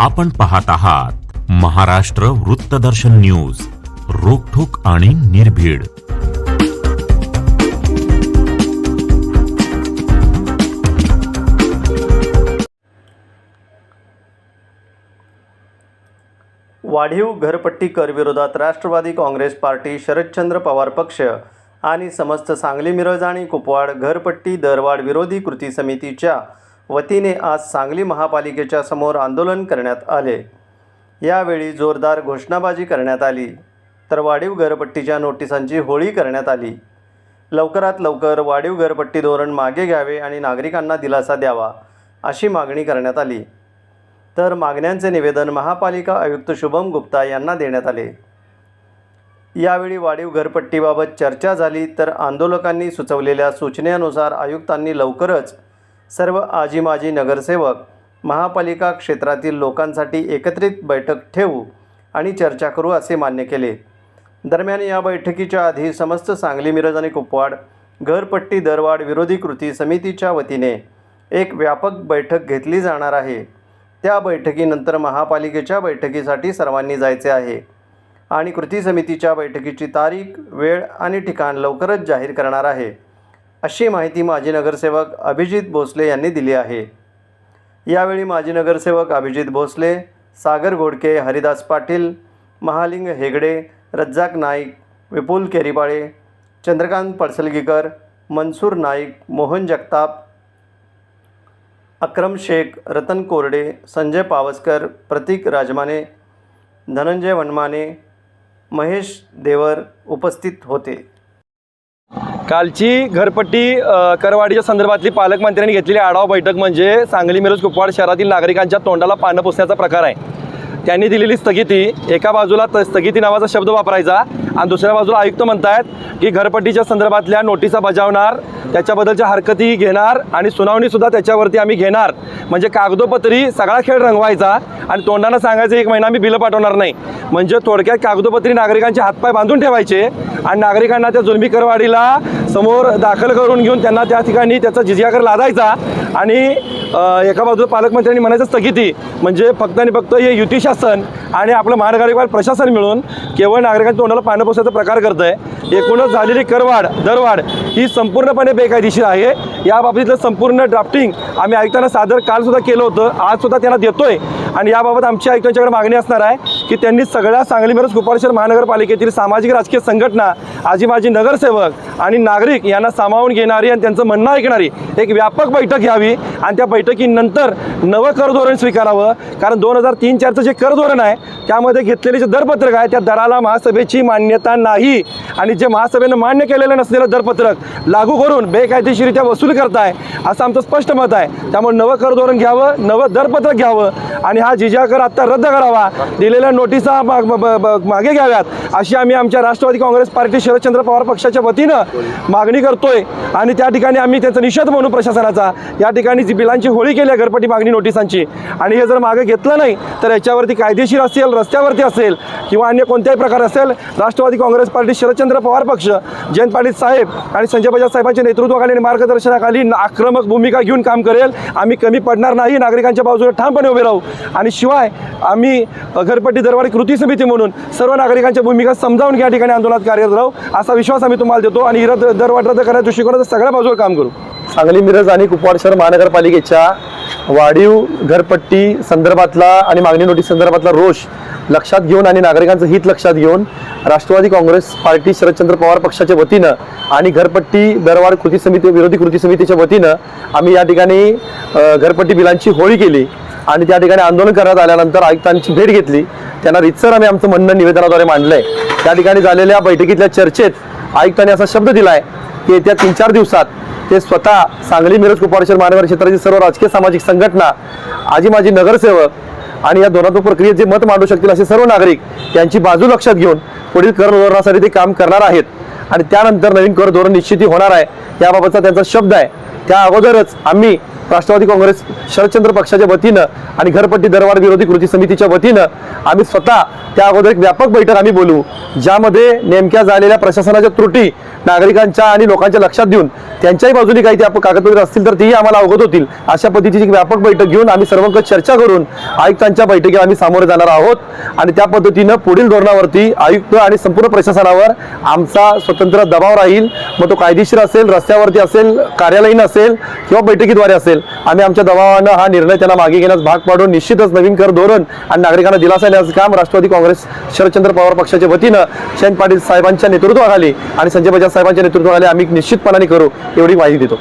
आपण पाहत आहात महाराष्ट्र वृत्तदर्शन न्यूज रोखोक आणि निर्भीड. वाढीव घरपट्टी कर विरोधात राष्ट्रवादी काँग्रेस पार्टी शरदचंद्र पवार पक्ष आणि समस्त सांगली मिरज आणि कुपवाड घरपट्टी दरवाढ विरोधी कृती समितीच्या वतीने आज सांगली महापालिकेच्या समोर आंदोलन करण्यात आले. यावेळी जोरदार घोषणाबाजी करण्यात आली. तर वाढीव घरपट्टीच्या नोटिसांची होळी करण्यात आली. लवकरात लवकर वाढीव घरपट्टी धोरण मागे घ्यावे आणि नागरिकांना दिलासा द्यावा अशी मागणी करण्यात आली. तर मागण्यांचे निवेदन महापालिका आयुक्त शुभम गुप्ता यांना देण्यात आले. यावेळी वाढीव घरपट्टीबाबत चर्चा झाली तर आंदोलकांनी सुचवलेल्या सूचनेनुसार आयुक्तांनी लवकरच सर्व आजी माजी नगरसेवक महापालिका क्षेत्रातील लोकांसाठी एकत्रित बैठक ठेवू आणि चर्चा करू असे मान्य केले. दरम्यान या बैठकीच्या आधी समस्त सांगली मिरज आणि कुपवाड घरपट्टी दरवाढ विरोधी कृती समितीच्या वतीने एक व्यापक बैठक घेतली जाणार आहे. त्या बैठकीनंतर महापालिकेच्या बैठकीसाठी सर्वांनी जायचे आहे आणि कृती समितीच्या बैठकीची तारीख वेळ आणि ठिकाण लवकरच जाहीर करणार आहे. अशी माहिती माजी नगरसेवक अभिजित भोसले यांनी दिली आहे. यावेळी माजी नगरसेवक अभिजित भोसले सागर घोडके हरिदास पाटील महालिंग हेगडे रज्जाक नाईक विपुल केरीबाळे चंद्रकांत पडसलगीकर मनसूर नाईक मोहन जगताप अक्रम शेख रतन कोरडे संजय पावसकर प्रतीक राजमाने धनंजय वनमाने महेश देवर उपस्थित होते. कालची घरपट्टी करवाढीच्या संदर्भातली पालकमंत्र्यांनी घेतलेली आढावा बैठक म्हणजे सांगली मिरज कुपवाड शहरातील नागरिकांच्या तोंडाला पानं पुसण्याचा प्रकार आहे. त्यांनी दिलेली स्थगिती एका बाजूला त स्थगिती नावाचा शब्द वापरायचा आणि दुसऱ्या बाजूला आयुक्त म्हणतायत की घरपट्टीच्या संदर्भातल्या नोटिसा बजावणार त्याच्याबद्दलच्या हरकती घेणार आणि सुनावणीसुद्धा त्याच्यावरती आम्ही घेणार. म्हणजे कागदोपत्री सगळा खेळ रंगवायचा आणि तोंडानं सांगायचं एक महिना आम्ही बिलं पाठवणार नाही. म्हणजे थोडक्यात कागदोपत्री नागरिकांचे हातपाय बांधून ठेवायचे आणि नागरिकांना त्या जुलमी करवाढीला समोर दाखल करून घेऊन त्यांना त्या ठिकाणी त्याचा जिजिया लादायचा आणि एका बाजूला पालकमंत्र्यांनी म्हणायचं स्थगिती म्हणजे फक्त आणि फक्त हे युती शासन आणि आपलं महानगरपालिका प्रशासन मिळून केवळ नागरिकांच्या तोंडाला पानं पोसायचा प्रकार करत आहे एकूणच झालेली करवाढ दरवाढ ही संपूर्णपणे बेकायदेशीर आहे. याबाबतीतलं संपूर्ण ड्राफ्टिंग आम्ही आयुक्तांना सादर कालसुद्धा केलं होतं आजसुद्धा त्यांना देतोय. आणि याबाबत आमच्या आयुक्तांच्याकडे मागणी असणार आहे की त्यांनी सगळ्या सांगली मिरज कुपाड महानगरपालिकेतील सामाजिक राजकीय संघटना आजी माजी नगरसेवक आणि नागरिक यांना सामावून घेणारी आणि त्यांचं म्हणणं ऐकणारी एक व्यापक बैठक घ्यावी आणि त्या बैठकीनंतर नवं कर धोरण स्वीकारावं. कारण दोन हजार तीन चारचं जे कर धोरण आहे त्यामध्ये घेतलेले जे दरपत्रक आहे त्या दराला महासभेची मान्यता नाही. आणि जे महासभेनं मान्य केलेलं नसलेलं दरपत्रक लागू करून बेकायदेशीरित्या वसूल करताय असं आमचं स्पष्ट मत आहे. त्यामुळे नवं कर धोरण घ्यावं नवं दरपत्रक घ्यावं आणि हा जिजाकर आत्ता रद्द करावा. दिलेल्या नोटिसा ब- ब- मागे घ्याव्यात. अशी आम्ही आमच्या राष्ट्रवादी काँग्रेस पार्टी शरदचंद्र पवार पक्षाच्या वतीनं मागणी करतोय. आणि त्या ठिकाणी आम्ही त्याचा निषेध म्हणून प्रशासनाचा. या ठिकाणी जी बिलांची होळी केली आहे घरपट्टी मागणी नोटिसांची. आणि हे जर मागे घेतलं नाही तर याच्यावरती कायदेशीर असेल रस्त्यावरती असेल किंवा अन्य कोणत्याही प्रकार असेल राष्ट्रवादी काँग्रेस पार्टी शरदचंद्र पवार पक्ष जयंत पाटील साहेब आणि संजय बजाज साहेबांच्या नेतृत्वाखाली आणि मार्गदर्शनाखाली आक्रमक भूमिका घेऊन काम करेल. आम्ही कमी पडणार नाही नागरिकांच्या बाजूने ठामपणे उभे राहू. आणि शिवाय आम्ही घरपट्टी दरवाढी कृती समिती म्हणून सर्व नागरिकांच्या भूमिका समजावून या ठिकाणी आंदोलनात कार्यरत राहू असा विश्वास आम्ही तुम्हाला देतो आणि रद्द दरवाढ रद्द करण्याच्या दृष्टिकोनात सगळ्या बाजूवर काम करू. सांगली मिरज आणि कुपवाड शहर महानगरपालिकेच्या वाढीव घरपट्टी संदर्भातला आणि मागणी नोटीस संदर्भातला रोष लक्षात घेऊन आणि नागरिकांचं हित लक्षात घेऊन राष्ट्रवादी काँग्रेस पार्टी शरदचंद्र पवार पक्षाच्या वतीनं आणि घरपट्टी दरवाढ कृती समिती विरोधी कृती समितीच्या वतीनं आम्ही या ठिकाणी घरपट्टी बिलांची होळी केली. आणि त्या ठिकाणी आंदोलन करण्यात आल्यानंतर आयुक्तांची भेट घेतली. त्यांना रितसर आम्ही आमचं म्हणणं निवेदनाद्वारे मांडलंय. त्या ठिकाणी झालेल्या बैठकीतल्या चर्चेत आयुक्तांनी असा शब्द दिलाय की येत्या तीन चार दिवसात ते स्वतः सांगली मिरज कुपवाड महानगर क्षेत्राची सर्व राजकीय सामाजिक संघटना आजी माजी नगरसेवक आणि या धोरणात्मक प्रक्रियेत जे मत मांडू शकतील असे सर्व नागरिक यांची बाजू लक्षात घेऊन पुढील कर धोरणासाठी ते काम करणार आहेत. आणि त्यानंतर नवीन कर धोरण निश्चिती होणार आहे. याबाबतचा त्यांचा शब्द आहे. त्या अगोदरच आम्ही राष्ट्रवादी काँग्रेस शरदचंद्र पक्षाच्या वतीनं आणि घरपट्टी दरवाढ विरोधी कृती समितीच्या वतीनं आम्ही स्वतः त्या अगोदर एक व्यापक बैठक आम्ही बोलू ज्यामध्ये नेमक्या झालेल्या प्रशासनाच्या त्रुटी नागरिकांच्या आणि लोकांच्या लक्षात देऊन त्यांच्याही बाजूने काही त्या कागदपत्र असतील तर तीही आम्हाला अवगत होतील. अशा पद्धतीची एक व्यापक बैठक घेऊन आम्ही सर्वंकष चर्चा करून आयुक्तांच्या बैठकीला आम्ही सामोरे जाणार आहोत. आणि त्या पद्धतीनं पुढील धोरणावरती आयुक्त आणि संपूर्ण प्रशासनावर आमचा स्वतंत्र दबाव राहील. मग तो कायदेशीर असेल रस्त्यावरती असेल कार्यालयीन असेल किंवा बैठकीद्वारे असेल. आम्ही आमच्या दबावानं हा निर्णय त्यांना मागे घेण्यास भाग पाडून निश्चितच नवीन कर धोरण आणि नागरिकांना दिलासा देण्याचं काम राष्ट्रवादी काँग्रेस शरदचंद्र पवार पक्षाच्या वतीनं शयन पाटील साहेबांच्या नेतृत्वाखाली आणि संजय बजाज साहेबांच्या नेतृत्वाखाली आम्ही निश्चितपणाने करू एवढी माहिती देतो.